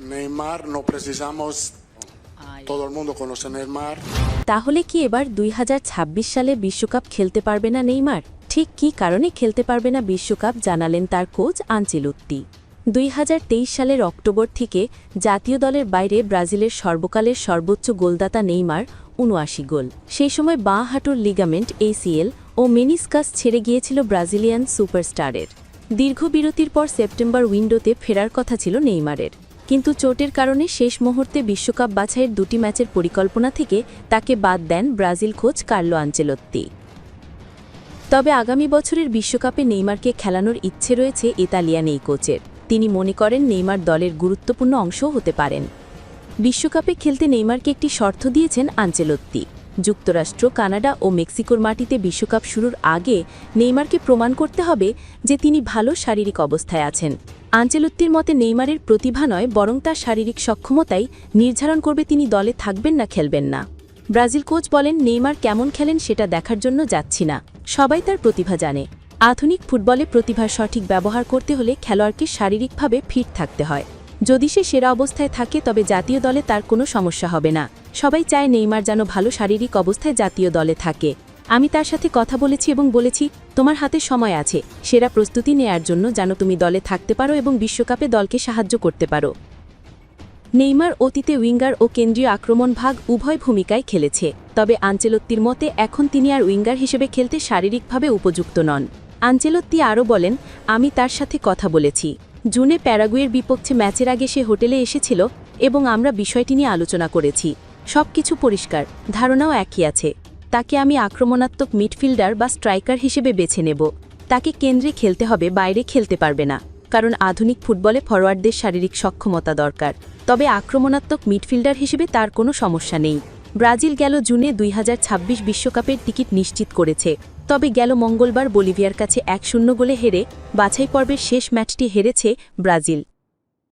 Neymar, no precisamos, todo el mundo conoce Neymar. তাহলে কি এবার দুই হাজার ছাব্বিশ সালে বিশ্বকাপ খেলতে পারবে না নেইমার? ঠিক কী কারণে খেলতে পারবে না বিশ্বকাপ জানালেন তার কোচ আঞ্চেলুত্তি। দুই সালের অক্টোবর থেকে জাতীয় দলের বাইরে ব্রাজিলের সর্বকালের সর্বোচ্চ গোলদাতা নেইমার উনআশি গোল। সেই সময় বাঁ হাঁটুর লিগামেন্ট এসিএল ও মেনিসকাস ছেড়ে গিয়েছিল ব্রাজিলিয়ান সুপারস্টারের। দীর্ঘ বিরতির পর সেপ্টেম্বর উইন্ডোতে ফেরার কথা ছিল নেইমারের। কিন্তু চোটের কারণে শেষ মুহূর্তে বিশ্বকাপ বাছাইয়ের দুটি ম্যাচের পরিকল্পনা থেকে তাকে বাদ দেন ব্রাজিল কোচ কার্লো আঞ্চেলত্তি। তবে আগামী বছরের বিশ্বকাপে নেইমারকে খেলানোর ইচ্ছে রয়েছে ইতালিয়ান এই কোচের। তিনি মনে করেন নেইমার দলের গুরুত্বপূর্ণ অংশও হতে পারেন। বিশ্বকাপে খেলতে নেইমারকে একটি শর্ত দিয়েছেন আঞ্চেলত্তি। যুক্তরাষ্ট্র, কানাডা ও মেক্সিকোর মাটিতে বিশ্বকাপ শুরুর আগে নেইমারকে প্রমাণ করতে হবে যে তিনি ভালো শারীরিক অবস্থায় আছেন। আঞ্চেলত্তির মতে নেইমারের প্রতিভা নয়, বরং তার শারীরিক সক্ষমতাই নির্ধারণ করবে তিনি দলে থাকবেন না, খেলবেন না। ব্রাজিল কোচ বলেন, নেইমার কেমন খেলেন সেটা দেখার জন্য যাচ্ছি না। সবাই তার প্রতিভা জানে। আধুনিক ফুটবলে প্রতিভার সঠিক ব্যবহার করতে হলে খেলোয়াড়কে শারীরিকভাবে ফিট থাকতে হয়। যদি সে সেরা অবস্থায় থাকে, তবে জাতীয় দলে তার কোনো সমস্যা হবে না। সবাই চায় নেইমার যেন ভালো শারীরিক অবস্থায় জাতীয় দলে থাকে। আমি তার সাথে কথা বলেছি এবং বলেছি, তোমার হাতে সময় আছে। সেরা প্রস্তুতি নেয়ার জন্য যেন তুমি দলে থাকতে পারো এবং বিশ্বকাপে দলকে সাহায্য করতে পারো। নেইমার অতীতে উইঙ্গার ও কেন্দ্রীয় আক্রমণ ভাগ উভয় ভূমিকায় খেলেছে, তবে আঞ্চেলত্তির মতে এখন তিনি আর উইঙ্গার হিসেবে খেলতে শারীরিকভাবে উপযুক্ত নন। আঞ্চেলত্তি আরও বলেন, আমি তার সাথে কথা বলেছি। জুনে প্যারাগুয়ের বিপক্ষে ম্যাচের আগে সে হোটেলে এসেছিল এবং আমরা বিষয়টি নিয়ে আলোচনা করেছি। সব কিছু পরিষ্কার, ধারণাও একই আছে। তাকে আমি আক্রমণাত্মক মিডফিল্ডার বা স্ট্রাইকার হিসেবে বেছে নেব। তাকে কেন্দ্রে খেলতে হবে, বাইরে খেলতে পারবে না। কারণ আধুনিক ফুটবলে ফরওয়ার্ডদের শারীরিক সক্ষমতা দরকার। তবে আক্রমণাত্মক মিডফিল্ডার হিসেবে তার কোনো সমস্যা নেই। ব্রাজিল গেল জুনে দুই হাজার বিশ্বকাপের টিকিট নিশ্চিত করেছে। তবে গেল মঙ্গলবার বলিভিয়ার কাছে এক শূন্য গোলে হেরে বাছাই পর্বের শেষ ম্যাচটি হেরেছে ব্রাজিল।